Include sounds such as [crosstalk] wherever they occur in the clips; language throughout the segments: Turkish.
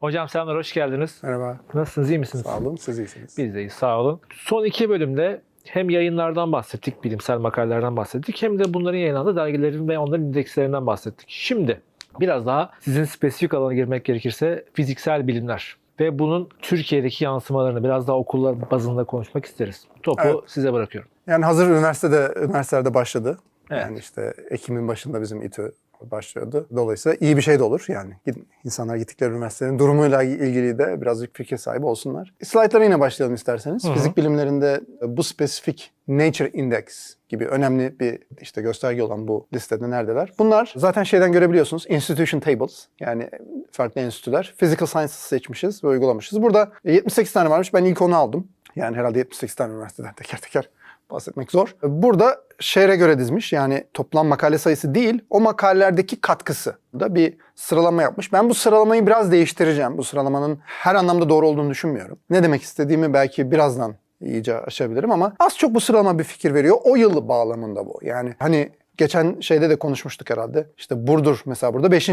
Hocam selamlar, hoş geldiniz. Merhaba. Nasılsınız, iyi misiniz? Sağ olun. Siz iyisiniz. Biz de iyiyiz, sağ olun. Son iki bölümde hem yayınlardan bahsettik, bilimsel makalelerden bahsettik, hem de bunların yayınlandığı dergilerin ve onların indekslerinden bahsettik. Şimdi biraz daha sizin spesifik alana girmek gerekirse fiziksel bilimler ve bunun Türkiye'deki yansımalarını biraz daha okullar bazında konuşmak isteriz. Topu Evet. size bırakıyorum. Yani hazır üniversitede üniversitelerde başladı. Evet. Yani işte Ekim'in başında bizim İTÜ başlıyordu. Dolayısıyla iyi bir şey de olur. Yani insanlar gittikleri üniversitenin durumuyla ilgili de birazcık fikir sahibi olsunlar. Slaytlara yine başlayalım isterseniz. Hı hı. Fizik bilimlerinde bu spesifik Nature Index gibi önemli bir işte gösterge olan bu listede neredeler? Bunlar zaten şeyden görebiliyorsunuz. Institution Tables. Yani farklı enstitüler. Physical Sciences seçmişiz ve uygulamışız. Burada 78 tane varmış. Ben ilk onu aldım. Yani herhalde 78 tane üniversiteden teker teker bahsetmek zor. Burada şehre göre dizmiş. Yani toplam makale sayısı değil, o makalelerdeki katkısı da bir sıralama yapmış. Ben bu sıralamayı biraz değiştireceğim. Bu sıralamanın her anlamda doğru olduğunu düşünmüyorum. Ne demek istediğimi belki birazdan iyice aşabilirim ama az çok bu sıralama bir fikir veriyor. O yıl bağlamında bu. Yani hani geçen şeyde de konuşmuştuk herhalde. İşte Burdur mesela burada 5.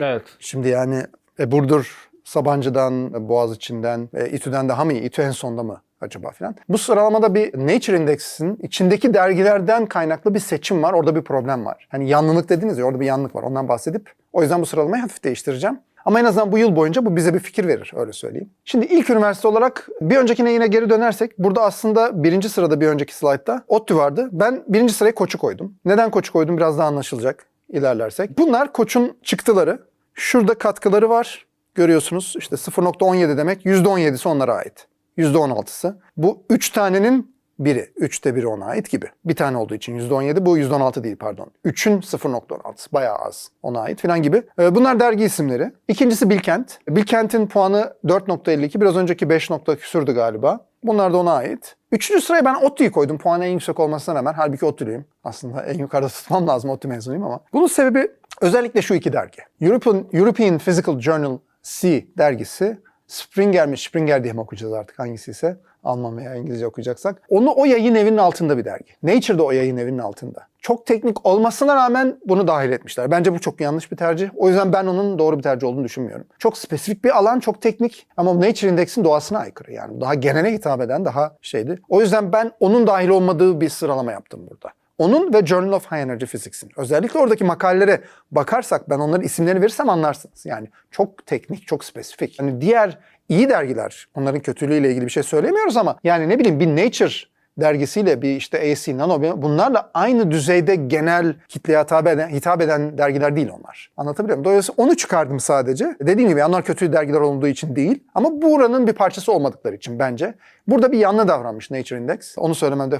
Evet. Şimdi yani e, Burdur, Sabancı'dan, Boğaziçi'nden, e, İTÜ'den daha mı iyi? İTÜ en sonda mı acaba filan? Bu sıralamada bir Nature Index'in içindeki dergilerden kaynaklı bir seçim var. Orada bir problem var. Hani yanlılık dediniz ya orada bir yanlılık var. Ondan bahsedip o yüzden bu sıralamayı hafif değiştireceğim. Ama en azından bu yıl boyunca bu bize bir fikir verir öyle söyleyeyim. Şimdi ilk üniversite olarak bir öncekine yine geri dönersek burada aslında birinci sırada bir önceki slaytta ODTÜ vardı. Ben birinci sıraya Koç'u koydum. Neden Koç'u koydum biraz daha anlaşılacak ilerlersek. Bunlar Koç'un çıktıları. Şurada katkıları var. Görüyorsunuz işte 0.17 demek %17'si onlara ait. %16'sı. Bu 3 tanenin biri. 3'te biri ona ait gibi. Bir tane olduğu için %17 bu %16 değil pardon. 3'ün 0.16'sı bayağı az ona ait falan gibi. Ee, Bunlar dergi isimleri. İkincisi Bilkent. Bilkent'in puanı 4.52 biraz önceki 5 nokta küsürdü galiba. Bunlar da ona ait. Üçüncü sıraya ben ODTÜ'yü koydum. Puanı en yüksek olmasına rağmen. Halbuki ODTÜ'lüyüm. Aslında en yukarıda tutmam lazım. ODTÜ mezunuyum ama. Bunun sebebi özellikle şu iki dergi. European, European Physical Journal C dergisi Springer mi Springer diye mi okuyacağız artık hangisi ise Alman veya İngilizce okuyacaksak. Onu o yayın evinin altında bir dergi. Nature da o yayın evinin altında. Çok teknik olmasına rağmen bunu dahil etmişler. Bence bu çok yanlış bir tercih. O yüzden ben onun doğru bir tercih olduğunu düşünmüyorum. Çok spesifik bir alan, çok teknik ama Nature Index'in doğasına aykırı. Yani daha genele hitap eden daha şeydi. O yüzden ben onun dahil olmadığı bir sıralama yaptım burada. Onun ve Journal of High Energy Physics'in. Özellikle oradaki makalelere bakarsak ben onların isimlerini verirsem anlarsınız. Yani çok teknik, çok spesifik. Hani diğer iyi dergiler, onların kötülüğüyle ilgili bir şey söylemiyoruz ama yani ne bileyim bir Nature dergisiyle bir işte AC, Nano bunlarla aynı düzeyde genel kitleye hitap eden, hitap eden dergiler değil onlar. Anlatabiliyor muyum? Dolayısıyla onu çıkardım sadece. Dediğim gibi onlar kötü dergiler olduğu için değil ama buranın bir parçası olmadıkları için bence. Burada bir yanlı davranmış Nature Index. Onu söylememde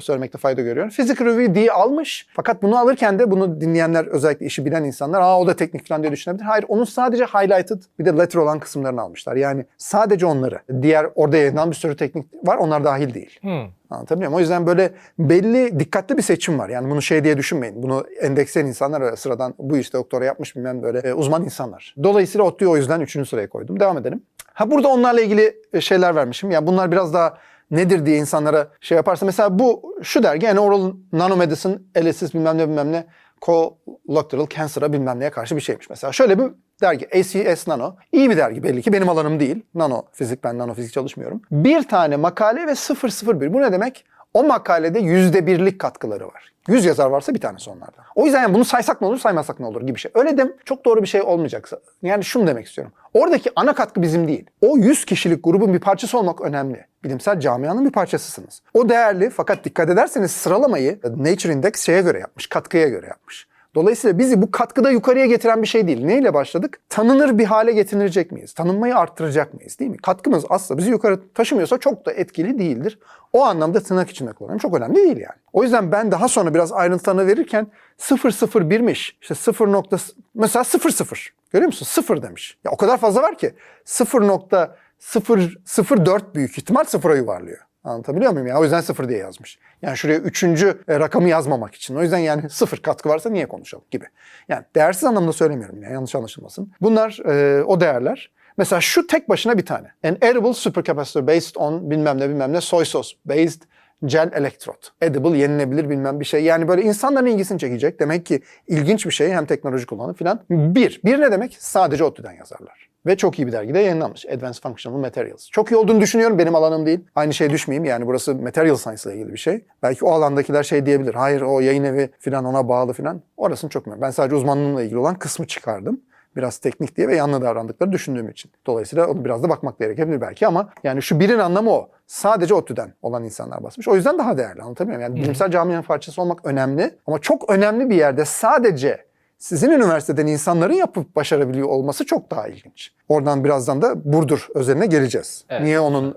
söylemekte fayda görüyorum. Physical Review D almış. Fakat bunu alırken de bunu dinleyenler özellikle işi bilen insanlar aa o da teknik falan diye düşünebilir. Hayır onun sadece highlighted bir de letter olan kısımlarını almışlar. Yani sadece onları. Diğer orada yayınlanan bir sürü teknik var. Onlar dahil değil. Hmm. Anlatabiliyor muyum? O yüzden böyle belli dikkatli bir seçim var. Yani bunu şey diye düşünmeyin. Bunu endeksleyen insanlar öyle sıradan bu işte doktora yapmış bilmem böyle e, uzman insanlar. Dolayısıyla ODTÜ'yü o yüzden 3. sıraya koydum. Devam edelim. Ha burada onlarla ilgili e, şeyler vermişim. Yani bunlar biraz daha nedir diye insanlara şey yaparsa. Mesela bu şu dergi yani Oral Nanomedicine LSS bilmem ne bilmem ne Colorectal Cancer'a bilmem neye karşı bir şeymiş mesela. Şöyle bir dergi ACS Nano. iyi bir dergi belli ki benim alanım değil. Nano fizik ben nano fizik çalışmıyorum. Bir tane makale ve 001. Bu ne demek? O makalede yüzde birlik katkıları var. 100 yazar varsa bir tanesi onlardan. O yüzden yani bunu saysak ne olur saymasak ne olur gibi şey. Öyle dem çok doğru bir şey olmayacaksa. Yani şunu demek istiyorum. Oradaki ana katkı bizim değil. O 100 kişilik grubun bir parçası olmak önemli. Bilimsel camianın bir parçasısınız. O değerli fakat dikkat ederseniz sıralamayı Nature Index şeye göre yapmış, katkıya göre yapmış. Dolayısıyla bizi bu katkıda yukarıya getiren bir şey değil. Neyle başladık? Tanınır bir hale getirilecek miyiz? Tanınmayı arttıracak mıyız? Değil mi? Katkımız aslında bizi yukarı taşımıyorsa çok da etkili değildir. O anlamda tırnak içinde kullanıyorum. Çok önemli değil yani. O yüzden ben daha sonra biraz ayrıntılarını verirken 001'miş. İşte 0 nokta, mesela 00. Görüyor musun? 0 demiş. Ya o kadar fazla var ki 0.004 büyük ihtimal sıfıra yuvarlıyor. Anlatabiliyor muyum? ya? O yüzden sıfır diye yazmış. Yani şuraya üçüncü e, rakamı yazmamak için. O yüzden yani [laughs] sıfır katkı varsa niye konuşalım gibi. Yani değersiz anlamda söylemiyorum ya yanlış anlaşılmasın. Bunlar e, o değerler. Mesela şu tek başına bir tane. An edible supercapacitor based on bilmem ne bilmem ne soy sauce based gel electrode. Edible, yenilebilir bilmem bir şey. Yani böyle insanların ilgisini çekecek. Demek ki ilginç bir şey hem teknoloji kullanı filan. Bir. Bir ne demek? Sadece ODTÜ'den yazarlar. Ve çok iyi bir dergide yayınlanmış. Advanced Functional Materials. Çok iyi olduğunu düşünüyorum. Benim alanım değil. Aynı şey düşmeyeyim. Yani burası Material Science ile ilgili bir şey. Belki o alandakiler şey diyebilir. Hayır o yayın evi falan ona bağlı falan. Orasını çok bilmiyorum. Ben sadece uzmanlığımla ilgili olan kısmı çıkardım. Biraz teknik diye ve yanlı davrandıkları düşündüğüm için. Dolayısıyla onu biraz da bakmak gerekebilir belki ama yani şu birin anlamı o. Sadece ODTÜ'den olan insanlar basmış. O yüzden daha değerli anlatabiliyor muyum? Yani bilimsel camianın parçası olmak önemli ama çok önemli bir yerde sadece sizin üniversiteden insanların yapıp başarabiliyor olması çok daha ilginç. Oradan birazdan da Burdur özeline geleceğiz. Evet. Niye onun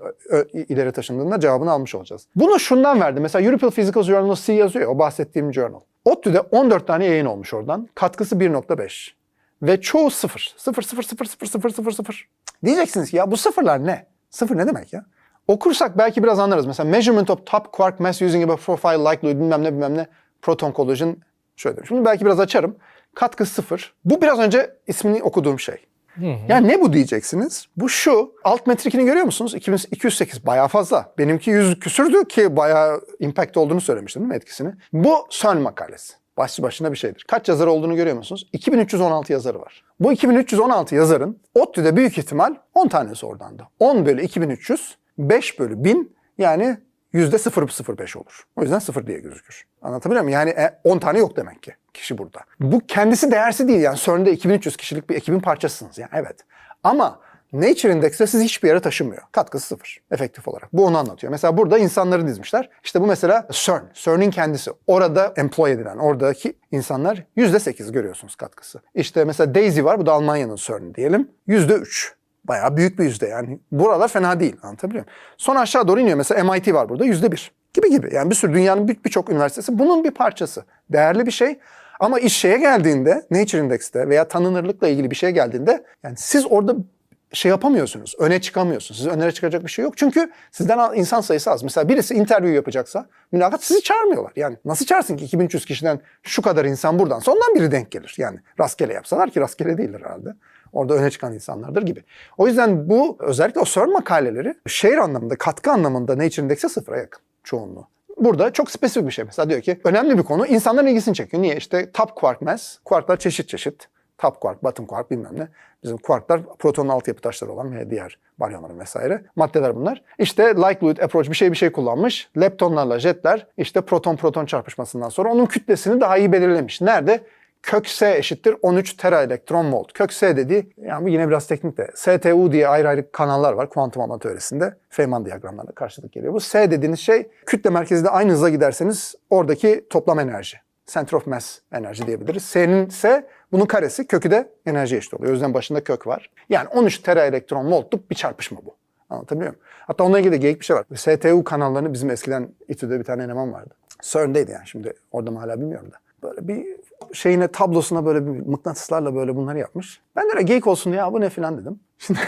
ileri taşındığında cevabını almış olacağız. Bunu şundan verdi. Mesela European Physical Journal C yazıyor ya, o bahsettiğim journal. ODTÜ'de 14 tane yayın olmuş oradan. Katkısı 1.5. Ve çoğu sıfır. Sıfır, sıfır, sıfır, sıfır, sıfır, sıfır, sıfır. Diyeceksiniz ki ya bu sıfırlar ne? Sıfır ne demek ya? Okursak belki biraz anlarız. Mesela measurement of top quark mass using a profile likelihood bilmem ne bilmem ne proton collision şöyle demiş. Bunu belki biraz açarım. Katkı sıfır. Bu biraz önce ismini okuduğum şey. Yani ne bu diyeceksiniz? Bu şu. Alt metrikini görüyor musunuz? 2208 bayağı fazla. Benimki 100 küsürdü ki bayağı impact olduğunu söylemiştim değil mi etkisini? Bu CERN makalesi. Başlı başına bir şeydir. Kaç yazar olduğunu görüyor musunuz? 2316 yazarı var. Bu 2316 yazarın ODTÜ'de büyük ihtimal 10 tanesi oradandı. 10 bölü 2300, 5 bölü 1000 yani yüzde 0,05 olur. O yüzden 0 diye gözükür. Anlatabiliyor muyum? Yani e, 10 tane yok demek ki kişi burada. Bu kendisi değersi değil. Yani CERN'de 2300 kişilik bir ekibin parçasısınız. Yani evet. Ama Nature Index'te sizi hiçbir yere taşımıyor. Katkısı sıfır. Efektif olarak. Bu onu anlatıyor. Mesela burada insanları dizmişler. İşte bu mesela CERN. CERN'in kendisi. Orada employ edilen, oradaki insanlar %8 görüyorsunuz katkısı. İşte mesela Daisy var. Bu da Almanya'nın CERN'i diyelim. %3. Bayağı büyük bir yüzde yani. Buralar fena değil anlatabiliyor muyum? Sonra aşağı doğru iniyor. Mesela MIT var burada yüzde bir. Gibi gibi. Yani bir sürü dünyanın bir- birçok üniversitesi bunun bir parçası. Değerli bir şey. Ama iş şeye geldiğinde, Nature Index'te veya tanınırlıkla ilgili bir şeye geldiğinde yani siz orada şey yapamıyorsunuz. Öne çıkamıyorsunuz. Sizi önere çıkacak bir şey yok. Çünkü sizden insan sayısı az. Mesela birisi interview yapacaksa mülakat sizi çağırmıyorlar. Yani nasıl çağırsın ki 2300 kişiden şu kadar insan buradan ondan biri denk gelir. Yani rastgele yapsalar ki rastgele değildir herhalde. Orada öne çıkan insanlardır gibi. O yüzden bu özellikle o CERN makaleleri şehir anlamında, katkı anlamında Nature Index'e sıfıra yakın çoğunluğu. Burada çok spesifik bir şey. Mesela diyor ki önemli bir konu insanların ilgisini çekiyor. Niye? İşte top quark mass. Quarklar çeşit çeşit. Top quark, bottom quark bilmem ne. Bizim quarklar protonun altyapı taşları olan diğer baryonların vesaire. Maddeler bunlar. İşte likelihood approach bir şey bir şey kullanmış. Leptonlarla jetler işte proton proton çarpışmasından sonra onun kütlesini daha iyi belirlemiş. Nerede? Kök S eşittir 13 tera elektron volt. Kök S dediği, yani bu yine biraz teknik de. STU diye ayrı ayrı kanallar var kuantum ama teorisinde. Feynman diyagramlarına karşılık geliyor. Bu S dediğiniz şey kütle merkezinde aynı hıza giderseniz oradaki toplam enerji. Center of mass enerji diyebiliriz. S'nin S bunun karesi kökü de enerji eşit oluyor. O yüzden başında kök var. Yani 13 tera elektron voltluk bir çarpışma bu. Anlatabiliyor muyum? Hatta onunla ilgili de geyik bir şey var. STU kanallarını bizim eskiden İTÜ'de bir tane eleman vardı. CERN'deydi yani şimdi orada mı hala bilmiyorum da. Böyle bir şeyine tablosuna böyle bir mıknatıslarla böyle bunları yapmış. Ben de geyik olsun ya bu ne filan dedim. [laughs] Şimdi,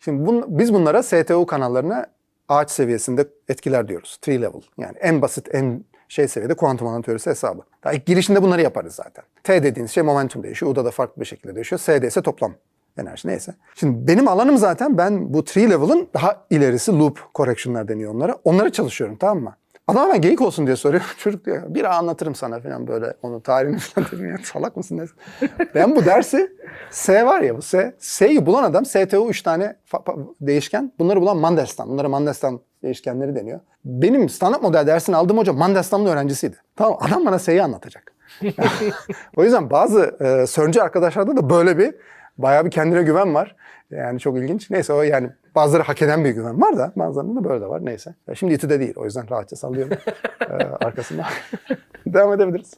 şimdi bun- biz bunlara STU kanallarına ağaç seviyesinde etkiler diyoruz. Tree level. Yani en basit, en şey seviyede kuantum alan teorisi hesabı. Daha ilk girişinde bunları yaparız zaten. T dediğiniz şey momentum değişiyor. U'da da farklı bir şekilde değişiyor. S'de ise toplam enerji neyse. Şimdi benim alanım zaten ben bu tree level'ın daha ilerisi loop correction'lar deniyor onlara. Onları çalışıyorum tamam mı? Adam hemen geyik olsun diye soruyor. [laughs] Çocuk diyor bir anlatırım sana falan böyle onun tarihini falan dedim ya [laughs] salak mısın ne? Ben bu dersi S var ya bu S. S'yi bulan adam STU 3 tane değişken. Bunları bulan Mandelstam. Bunlara Mandelstam değişkenleri deniyor. Benim standart model dersini aldığım hoca Mandelstam'ın öğrencisiydi. Tamam adam bana S'yi anlatacak. [laughs] o yüzden bazı e, CERN'cü arkadaşlarda da böyle bir bayağı bir kendine güven var. Yani çok ilginç. Neyse o yani bazıları hak eden bir güven var da bazılarında da böyle de var. Neyse. Şimdi İTÜ'de değil. O yüzden rahatça sallıyorum [laughs] e, arkasında. [laughs] Devam edebiliriz.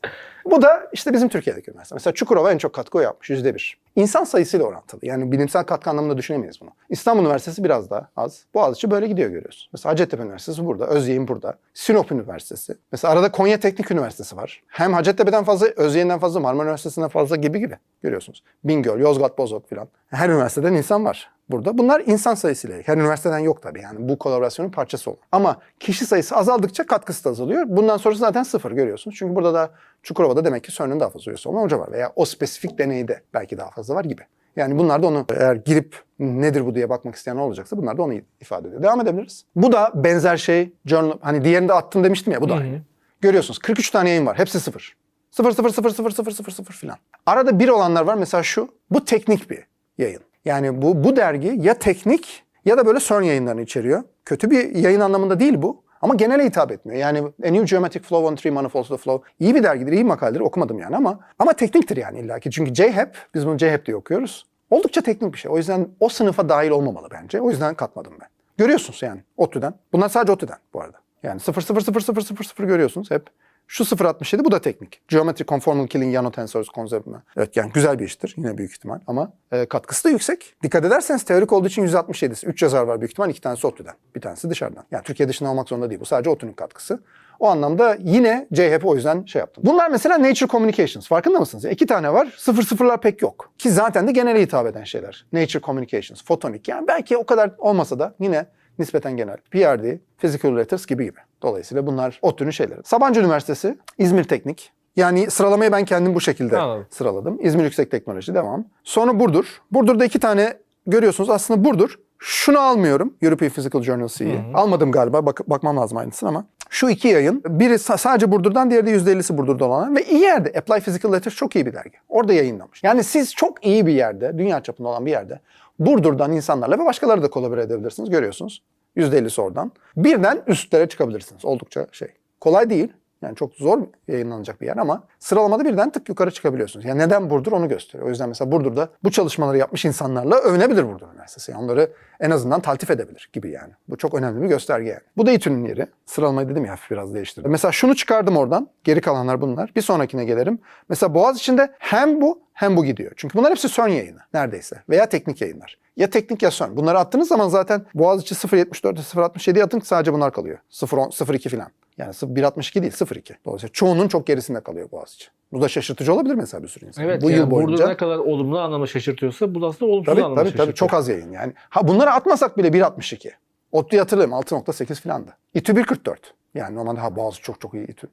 Bu da işte bizim Türkiye'deki üniversite. Mesela Çukurova en çok katkı yapmış. Yüzde bir. İnsan sayısıyla orantılı. Yani bilimsel katkı anlamında düşünemeyiz bunu. İstanbul Üniversitesi biraz daha az. Boğaziçi böyle gidiyor görüyoruz. Mesela Hacettepe Üniversitesi burada. Özyeğin burada. Sinop Üniversitesi. Mesela arada Konya Teknik Üniversitesi var. Hem Hacettepe'den fazla, Özyeğin'den fazla, Marmara Üniversitesi'nden fazla gibi gibi. Görüyorsunuz. Bingöl, Yozgat, Bozok filan. Her üniversiteden insan var burada. Bunlar insan sayısıyla. Her üniversiteden yok tabii yani bu kolaborasyonun parçası olur. Ama kişi sayısı azaldıkça katkısı da azalıyor. Bundan sonrası zaten sıfır görüyorsunuz. Çünkü burada da Çukurova'da demek ki CERN'ün daha fazla üyesi olan hoca var. Veya o spesifik deneyde belki daha fazla var gibi. Yani bunlar da onu eğer girip nedir bu diye bakmak isteyen olacaksa bunlar da onu ifade ediyor. Devam edebiliriz. Bu da benzer şey journal hani diğerinde attım demiştim ya bu da aynı. Görüyorsunuz 43 tane yayın var. Hepsi sıfır. Sıfır sıfır sıfır sıfır sıfır sıfır sıfır filan. Arada bir olanlar var mesela şu. Bu teknik bir yayın. Yani bu, bu dergi ya teknik ya da böyle CERN yayınlarını içeriyor. Kötü bir yayın anlamında değil bu. Ama genele hitap etmiyor. Yani A New Geometric Flow on Three Manifolds of Flow iyi bir dergidir, iyi makaledir. Okumadım yani ama ama tekniktir yani illaki. Çünkü JHEP, biz bunu JHEP diye okuyoruz. Oldukça teknik bir şey. O yüzden o sınıfa dahil olmamalı bence. O yüzden katmadım ben. Görüyorsunuz yani ODTÜ'den. Bunlar sadece ODTÜ'den bu arada. Yani 0 0 0 0 0 0 görüyorsunuz hep. Şu 0.67 bu da teknik. Geometry Conformal Killing Yano Tensors konseptine. Evet yani güzel bir iştir yine büyük ihtimal ama e, katkısı da yüksek. Dikkat ederseniz teorik olduğu için 167'si. 3 yazar var büyük ihtimal. iki tanesi ODTÜ'den. Bir tanesi dışarıdan. Yani Türkiye dışında olmak zorunda değil. Bu sadece ODTÜ'nün katkısı. O anlamda yine CHP o yüzden şey yaptım. Bunlar mesela Nature Communications. Farkında mısınız? İki tane var. Sıfır sıfırlar pek yok. Ki zaten de genele hitap eden şeyler. Nature Communications, Photonic. Yani belki o kadar olmasa da yine nispeten genel. PRD, Physical Letters gibi gibi. Dolayısıyla bunlar ODTÜ'nün şeyleri. Sabancı Üniversitesi, İzmir Teknik. Yani sıralamayı ben kendim bu şekilde Anladım. sıraladım. İzmir Yüksek Teknoloji devam. Sonra Burdur. Burdur'da iki tane görüyorsunuz. Aslında Burdur. Şunu almıyorum. European Physical Journal C'yi. Almadım galiba. Bak, bakmam lazım aynısını ama. Şu iki yayın. Biri sa- sadece Burdur'dan, diğeri de %50'si Burdur'da olan. Ve iyi yerde. Apply Physical Letters çok iyi bir dergi. Orada yayınlamış. Yani siz çok iyi bir yerde, dünya çapında olan bir yerde Burdur'dan insanlarla ve başkaları da kolabore edebilirsiniz. Görüyorsunuz. %50'si oradan. Birden üstlere çıkabilirsiniz. Oldukça şey. Kolay değil. Yani çok zor yayınlanacak bir yer ama sıralamada birden tık yukarı çıkabiliyorsunuz. Yani neden Burdur onu gösteriyor. O yüzden mesela Burdur'da bu çalışmaları yapmış insanlarla övünebilir Burdur Üniversitesi. Yani onları en azından taltif edebilir gibi yani. Bu çok önemli bir gösterge yani. Bu da İTÜ'nün yeri. Sıralamayı dedim ya hafif biraz değiştirdim. Mesela şunu çıkardım oradan. Geri kalanlar bunlar. Bir sonrakine gelelim. Mesela Boğaziçi'nde hem bu hem bu gidiyor. Çünkü bunlar hepsi CERN yayını neredeyse. Veya teknik yayınlar. Ya teknik ya CERN. Bunları attığınız zaman zaten Boğaziçi 0.74'e 0.67'ye atın sadece bunlar kalıyor. 0.10, 0.2 falan. Yani 1.62 değil 0.2. Dolayısıyla çoğunun çok gerisinde kalıyor Boğaziçi. Bu da şaşırtıcı olabilir mesela bir sürü insan. Evet, bu yani yıl boyunca. burada ne kadar olumlu anlamda şaşırtıyorsa bu da aslında olumsuz Tabii anlamda tabii tabii çok az yayın yani. Ha bunları atmasak bile 1.62. ODTÜ'yü hatırlıyorum 6.8 filandı. İTÜ 1.44. Yani normalde ha bazı çok çok iyi İTÜ.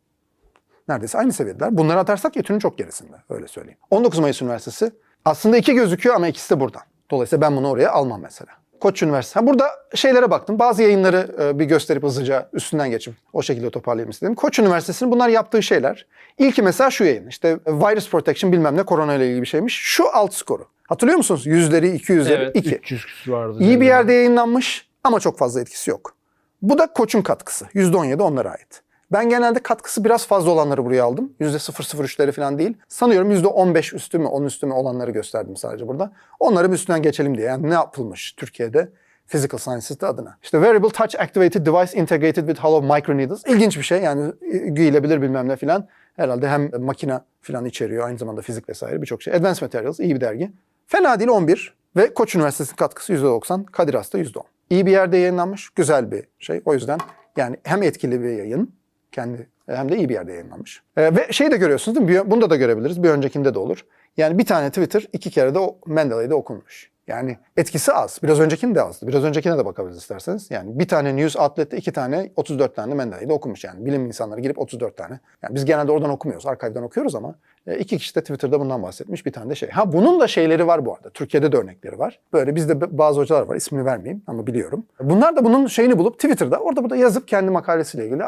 Neredeyse aynı seviyedeler. Bunları atarsak İTÜ'nün çok gerisinde öyle söyleyeyim. 19 Mayıs Üniversitesi aslında iki gözüküyor ama ikisi de buradan. Dolayısıyla ben bunu oraya almam mesela. Koç Üniversitesi. Ha, burada şeylere baktım. Bazı yayınları e, bir gösterip hızlıca üstünden geçip o şekilde toparlayayım istedim. Koç Üniversitesi'nin bunlar yaptığı şeyler. İlki mesela şu yayın. İşte virus protection bilmem ne korona ile ilgili bir şeymiş. Şu alt skoru. Hatırlıyor musunuz? Yüzleri, iki yüzleri, Evet, iki. 300 küsur vardı. İyi bir yerde yayınlanmış ama çok fazla etkisi yok. Bu da Koç'un katkısı. %17 onlara ait. Ben genelde katkısı biraz fazla olanları buraya aldım. %003'leri falan değil. Sanıyorum %15 üstü mü, 10 üstü mü olanları gösterdim sadece burada. Onları bir üstünden geçelim diye. Yani ne yapılmış Türkiye'de? Physical Sciences'te adına. İşte Variable Touch Activated Device Integrated with Hollow Microneedles. İlginç bir şey yani e, giyilebilir bilmem ne filan. Herhalde hem makine filan içeriyor aynı zamanda fizik vesaire birçok şey. Advanced Materials iyi bir dergi. Fena değil 11 ve Koç Üniversitesi'nin katkısı %90, Kadir Has'ta %10. İyi bir yerde yayınlanmış, güzel bir şey. O yüzden yani hem etkili bir yayın kendi hem de iyi bir yerde yayınlanmış. Ee, ve şey de görüyorsunuz değil mi? Bunda da görebiliriz. Bir öncekinde de olur. Yani bir tane Twitter iki kere de Mendeley'de okunmuş. Yani etkisi az. Biraz öncekinin de azdı. Biraz öncekine de bakabiliriz isterseniz. Yani bir tane news outlet'te iki tane 34 tane Mendeley'de okunmuş yani. Bilim insanları girip 34 tane. Yani biz genelde oradan okumuyoruz. Archive'den okuyoruz ama e, iki kişi de Twitter'da bundan bahsetmiş. Bir tane de şey. Ha bunun da şeyleri var bu arada. Türkiye'de de örnekleri var. Böyle bizde bazı hocalar var. ismini vermeyeyim ama biliyorum. Bunlar da bunun şeyini bulup Twitter'da orada burada yazıp kendi makalesiyle ilgili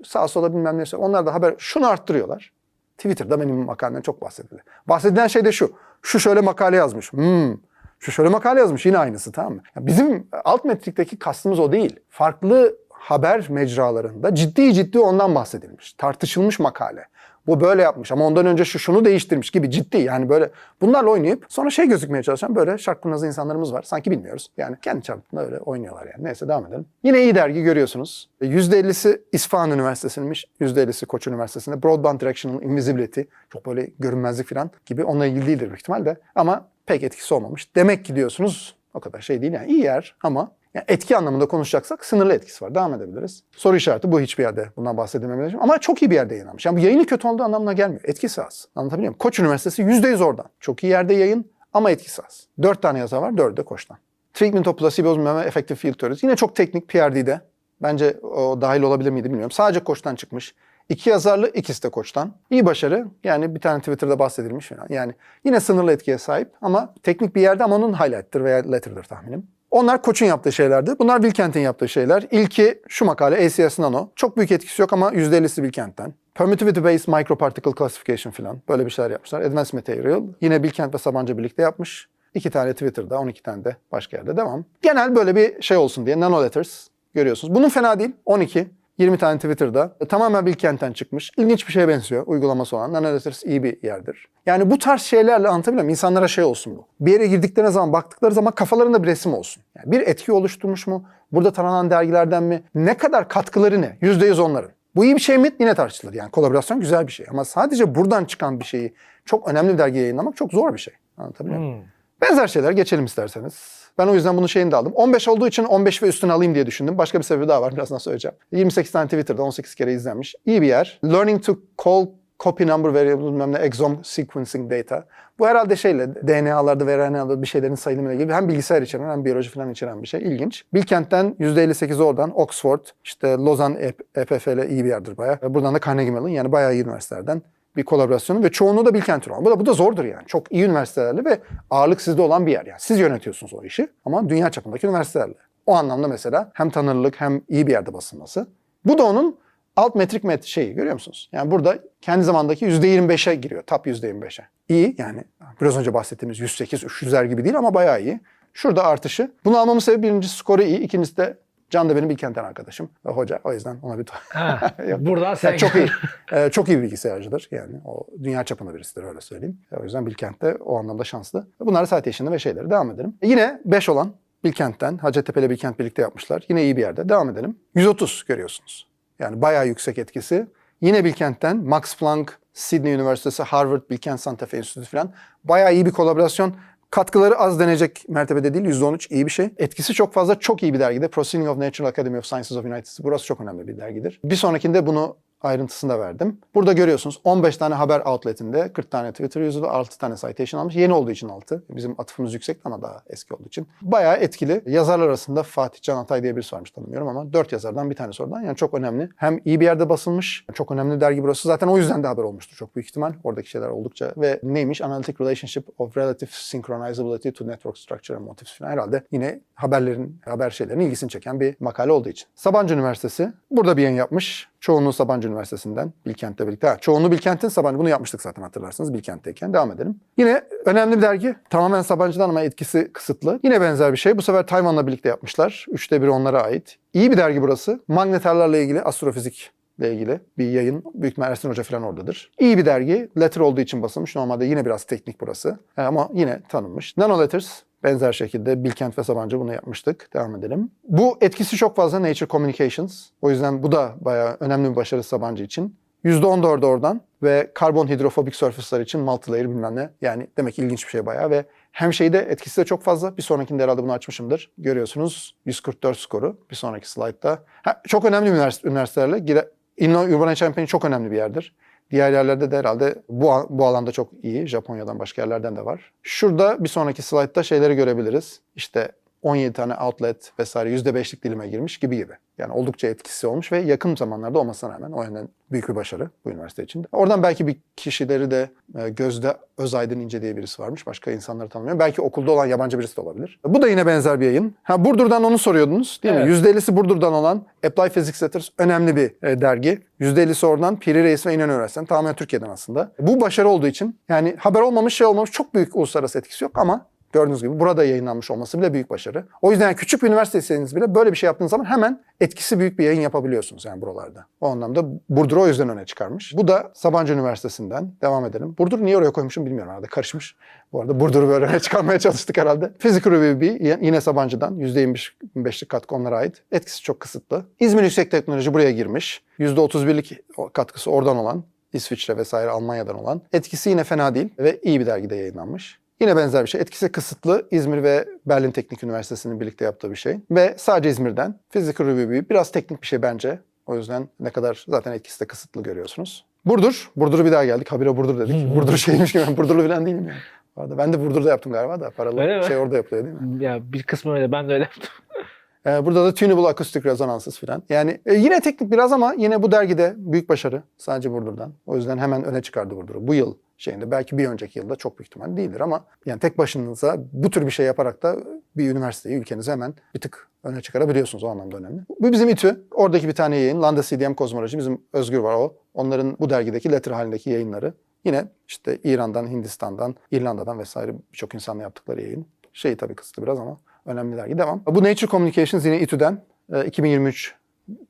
o sağa sola bilmem ne. Onlar da haber şunu arttırıyorlar. Twitter'da benim makalemden çok bahsedildi. Bahsedilen şey de şu. Şu şöyle makale yazmış. Hmm. Şu şöyle makale yazmış yine aynısı tamam mı? Ya bizim alt metrikteki kastımız o değil. Farklı haber mecralarında ciddi ciddi ondan bahsedilmiş. Tartışılmış makale. Bu böyle yapmış ama ondan önce şu şunu değiştirmiş gibi ciddi yani böyle bunlarla oynayıp sonra şey gözükmeye çalışan böyle şarkınazı insanlarımız var. Sanki bilmiyoruz. Yani kendi çapında öyle oynuyorlar yani. Neyse devam edelim. Yine iyi dergi görüyorsunuz. %50'si İsfahan Üniversitesi'nmiş. %50'si Koç Üniversitesi'nde. Broadband Directional Invisibility. Çok böyle görünmezlik falan gibi. Onunla ilgili değildir büyük ihtimalle. Ama pek etkisi olmamış. Demek ki diyorsunuz o kadar şey değil yani. iyi yer ama yani etki anlamında konuşacaksak sınırlı etkisi var. Devam edebiliriz. Soru işareti bu hiçbir yerde bundan bahsedilmemiş. Ama çok iyi bir yerde yayınlanmış. Yani bu yayını kötü olduğu anlamına gelmiyor. Etkisi az. Anlatabiliyor muyum? Koç Üniversitesi %100 oradan. Çok iyi yerde yayın ama etkisi az. Dört tane yazar var. Dördü de Koç'tan. Treatment of Placebos Meme Effective Field Theories. Yine çok teknik PRD'de. Bence o dahil olabilir miydi bilmiyorum. Sadece Koç'tan çıkmış. İki yazarlı, ikisi de Koç'tan. İyi başarı. Yani bir tane Twitter'da bahsedilmiş falan. Yani yine sınırlı etkiye sahip ama teknik bir yerde ama onun highlight'tır veya letter'dır tahminim. Onlar Koç'un yaptığı şeylerdi. Bunlar Bilkent'in yaptığı şeyler. İlki şu makale ACS Nano. Çok büyük etkisi yok ama %50'si Bilkent'ten. Permittivity Based Microparticle Classification falan. Böyle bir şeyler yapmışlar. Advanced Material. Yine Bilkent ve Sabancı birlikte yapmış. İki tane Twitter'da, 12 tane de başka yerde devam. Genel böyle bir şey olsun diye nano letters görüyorsunuz. Bunun fena değil. 12. 20 tane Twitter'da. E, Tamamen Bilkent'ten çıkmış. İlginç bir şeye benziyor uygulaması olan. Letters iyi bir yerdir. Yani bu tarz şeylerle anlatabiliyor muyum? İnsanlara şey olsun bu. Bir yere girdiklerine zaman, baktıkları zaman kafalarında bir resim olsun. Yani bir etki oluşturmuş mu? Burada tanınan dergilerden mi? Ne kadar katkıları ne? %100 onların. Bu iyi bir şey mi? Yine tartışılır. Yani kolaborasyon güzel bir şey. Ama sadece buradan çıkan bir şeyi çok önemli bir dergiye yayınlamak çok zor bir şey. Anlatabiliyor muyum? Hmm. Benzer şeyler geçelim isterseniz. Ben o yüzden bunun şeyini de aldım. 15 olduğu için 15 ve üstüne alayım diye düşündüm. Başka bir sebebi daha var. Birazdan söyleyeceğim. 28 tane Twitter'da 18 kere izlenmiş. İyi bir yer. Learning to call copy number variable bilmem ne exome sequencing data. Bu herhalde şeyle DNA'larda ve RNA'larda bir şeylerin sayılımıyla ilgili hem bilgisayar içeren hem biyoloji falan içeren bir şey. İlginç. Bilkent'ten %58 oradan. Oxford, işte Lausanne EPFL iyi bir yerdir bayağı. Buradan da Carnegie Mellon yani bayağı iyi üniversitelerden bir kolaborasyonu ve çoğunluğu da Bilkent'in olan. Bu da, bu da zordur yani. Çok iyi üniversitelerle ve ağırlık sizde olan bir yer. Yani siz yönetiyorsunuz o işi ama dünya çapındaki üniversitelerle. O anlamda mesela hem tanınırlık hem iyi bir yerde basılması. Bu da onun alt metrik met şeyi görüyor musunuz? Yani burada kendi zamandaki %25'e giriyor. Top %25'e. İyi yani biraz önce bahsettiğimiz 108, 300'ler gibi değil ama bayağı iyi. Şurada artışı. Bunu almamın sebebi birincisi skoru iyi. ikincisi de Can da benim Bilkent'ten arkadaşım ve hoca. O yüzden ona bir Ha, [laughs] buradan sen yani çok iyi. [laughs] Ee, çok iyi bir bilgisayarcıdır. Yani o dünya çapında birisidir öyle söyleyeyim. O yüzden Bilkent'te o anlamda şanslı. Bunlar saat yaşında ve şeyleri devam edelim. E yine 5 olan Bilkent'ten Hacettepe ile Bilkent birlikte yapmışlar. Yine iyi bir yerde. Devam edelim. 130 görüyorsunuz. Yani bayağı yüksek etkisi. Yine Bilkent'ten Max Planck, Sydney Üniversitesi, Harvard, Bilkent Santa Fe Enstitüsü falan. Bayağı iyi bir kolaborasyon. Katkıları az denecek mertebede değil. %13 iyi bir şey. Etkisi çok fazla. Çok iyi bir dergide. Proceeding of Natural Academy of Sciences of United States. Burası çok önemli bir dergidir. Bir sonrakinde bunu ayrıntısını da verdim. Burada görüyorsunuz 15 tane haber outletinde 40 tane Twitter user'ı 6 tane citation almış. Yeni olduğu için 6. Bizim atıfımız yüksek ama daha eski olduğu için. Bayağı etkili. Yazarlar arasında Fatih Can Atay diye birisi varmış tanımıyorum ama 4 yazardan bir tanesi oradan. Yani çok önemli. Hem iyi bir yerde basılmış. Çok önemli dergi burası. Zaten o yüzden de haber olmuştur çok büyük ihtimal. Oradaki şeyler oldukça. Ve neymiş? Analytic Relationship of Relative Synchronizability to Network Structure and Motives falan. Herhalde yine haberlerin, haber şeylerinin ilgisini çeken bir makale olduğu için. Sabancı Üniversitesi burada bir yayın yapmış. Çoğunluğu Sabancı Üniversitesi'nden, Bilkent'le birlikte. Ha, çoğunluğu Bilkent'in Sabancı. Bunu yapmıştık zaten hatırlarsınız Bilkent'teyken. Devam edelim. Yine önemli bir dergi. Tamamen Sabancı'dan ama etkisi kısıtlı. Yine benzer bir şey. Bu sefer Tayvan'la birlikte yapmışlar. Üçte biri onlara ait. İyi bir dergi burası. Magnetarlarla ilgili astrofizik ile ilgili bir yayın. Büyük Ersin Hoca falan oradadır. İyi bir dergi. Letter olduğu için basılmış. Normalde yine biraz teknik burası. Ama yine tanınmış. Nano Letters Benzer şekilde Bilkent ve Sabancı bunu yapmıştık. Devam edelim. Bu etkisi çok fazla Nature Communications. O yüzden bu da bayağı önemli bir başarı Sabancı için. %14 oradan ve karbon hidrofobik surface'lar için multilayer bilmem ne. Yani demek ilginç bir şey bayağı ve hem şeyde etkisi de çok fazla. Bir sonrakinde herhalde bunu açmışımdır. Görüyorsunuz 144 skoru bir sonraki slaytta. Ha, çok önemli üniversite, üniversitelerle. Illinois Urbana Champaign çok önemli bir yerdir. Diğer yerlerde de herhalde bu, bu alanda çok iyi. Japonya'dan başka yerlerden de var. Şurada bir sonraki slaytta şeyleri görebiliriz. İşte 17 tane outlet vesaire %5'lik dilime girmiş gibi gibi. Yani oldukça etkisi olmuş ve yakın zamanlarda olmasına rağmen o yönden büyük bir başarı bu üniversite için. Oradan belki bir kişileri de e, Gözde Özaydın İnce diye birisi varmış. Başka insanları tanımıyorum. Belki okulda olan yabancı birisi de olabilir. Bu da yine benzer bir yayın. Ha Burdur'dan onu soruyordunuz değil Evet. mi? %50'si Burdur'dan olan Apply Physics Letters önemli bir e, dergi. %50'si oradan Piri Reis ve İnönü Üniversitesi'nden tamamen Türkiye'den aslında. Bu başarı olduğu için yani haber olmamış şey olmamış çok büyük uluslararası etkisi yok ama Gördüğünüz gibi burada yayınlanmış olması bile büyük başarı. O yüzden yani küçük bir üniversiteyseniz bile böyle bir şey yaptığınız zaman hemen etkisi büyük bir yayın yapabiliyorsunuz yani buralarda. O anlamda Burdur'u o yüzden öne çıkarmış. Bu da Sabancı Üniversitesi'nden. Devam edelim. Burdur niye oraya koymuşum bilmiyorum herhalde karışmış. Bu arada Burdur'u böyle öne çıkarmaya çalıştık herhalde. Review B yine Sabancı'dan %25'lik katkı onlara ait. Etkisi çok kısıtlı. İzmir Yüksek Teknoloji buraya girmiş. %31'lik katkısı oradan olan. İsviçre vesaire Almanya'dan olan. Etkisi yine fena değil ve iyi bir dergide yayınlanmış. Yine benzer bir şey. Etkisi kısıtlı. İzmir ve Berlin Teknik Üniversitesi'nin birlikte yaptığı bir şey. Ve sadece İzmir'den. Physical Review biraz teknik bir şey bence. O yüzden ne kadar zaten etkisi de kısıtlı görüyorsunuz. Burdur. Burdur'u bir daha geldik. Habire Burdur dedik. Burdur şeymiş gibi. Ben Burdurlu falan değilim yani. Arada ben de Burdur'da yaptım galiba da. Paralı Öyle mi? şey orada yapılıyor değil mi? Ya bir kısmı öyle. Ben de öyle yaptım. [laughs] Ee, burada da tunable akustik rezonanssız filan. Yani e, yine teknik biraz ama yine bu dergide büyük başarı. Sadece Burdur'dan. O yüzden hemen öne çıkardı Burdur'u. Bu yıl şeyinde belki bir önceki yılda çok büyük ihtimal değildir ama yani tek başınıza bu tür bir şey yaparak da bir üniversiteyi ülkenize hemen bir tık öne çıkarabiliyorsunuz. O anlamda önemli. Bu bizim İTÜ. Oradaki bir tane yayın. Lambda CDM Kozmoloji. Bizim Özgür var o. Onların bu dergideki letter halindeki yayınları. Yine işte İran'dan, Hindistan'dan, İrlanda'dan vesaire birçok insanla yaptıkları yayın. Şeyi tabii kısıtlı biraz ama önemli dergi. Devam. Bu Nature Communications yine İTÜ'den e, 2023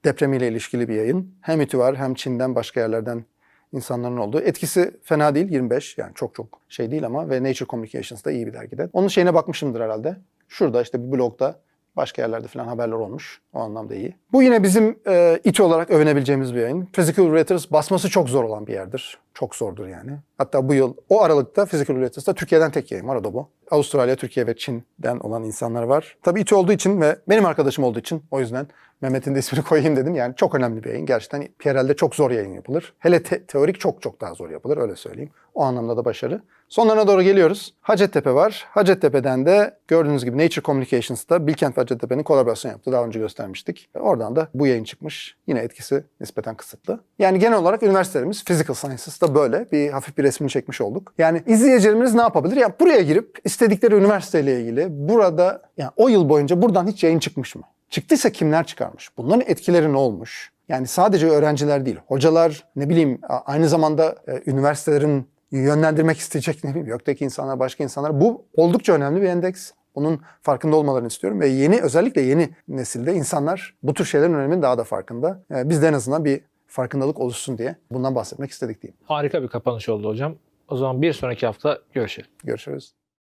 depremiyle ilişkili bir yayın. Hem İTÜ var hem Çin'den başka yerlerden insanların olduğu. Etkisi fena değil 25 yani çok çok şey değil ama ve Nature Communications da iyi bir dergide. Onun şeyine bakmışımdır herhalde. Şurada işte bir blogda başka yerlerde falan haberler olmuş. O anlamda iyi. Bu yine bizim e, İTÜ olarak övünebileceğimiz bir yayın. Physical Letters basması çok zor olan bir yerdir. Çok zordur yani. Hatta bu yıl o aralıkta Physical Letters'ta Türkiye'den tek yayın var o da bu. Avustralya, Türkiye ve Çin'den olan insanlar var. Tabii İTÜ olduğu için ve benim arkadaşım olduğu için o yüzden Mehmet'in de ismini [laughs] koyayım dedim. Yani çok önemli bir yayın. Gerçekten PRL'de çok zor yayın yapılır. Hele te- teorik çok çok daha zor yapılır öyle söyleyeyim. O anlamda da başarı. Sonlarına doğru geliyoruz. Hacettepe var. Hacettepe'den de gördüğünüz gibi Nature Communications'ta Bilkent ve Hacettepe'nin kolaborasyon yaptı. Daha önce göstermiştik. Oradan da bu yayın çıkmış. Yine etkisi nispeten kısıtlı. Yani genel olarak üniversitelerimiz Physical Sciences'da böyle bir hafif bir resmini çekmiş olduk. Yani izleyicilerimiz ne yapabilir? Ya buraya girip istedikleri üniversiteyle ilgili burada yani o yıl boyunca buradan hiç yayın çıkmış mı? Çıktıysa kimler çıkarmış? Bunların etkileri ne olmuş? Yani sadece öğrenciler değil, hocalar, ne bileyim aynı zamanda e, üniversitelerin yönlendirmek isteyecek ne bileyim YÖK'teki insanlar, başka insanlar. Bu oldukça önemli bir endeks. Bunun farkında olmalarını istiyorum ve yeni özellikle yeni nesilde insanlar bu tür şeylerin öneminin daha da farkında. E, Biz de en azından bir farkındalık oluşsun diye bundan bahsetmek istedik diyeyim. Harika bir kapanış oldu hocam. O zaman bir sonraki hafta görüşelim. Görüşürüz.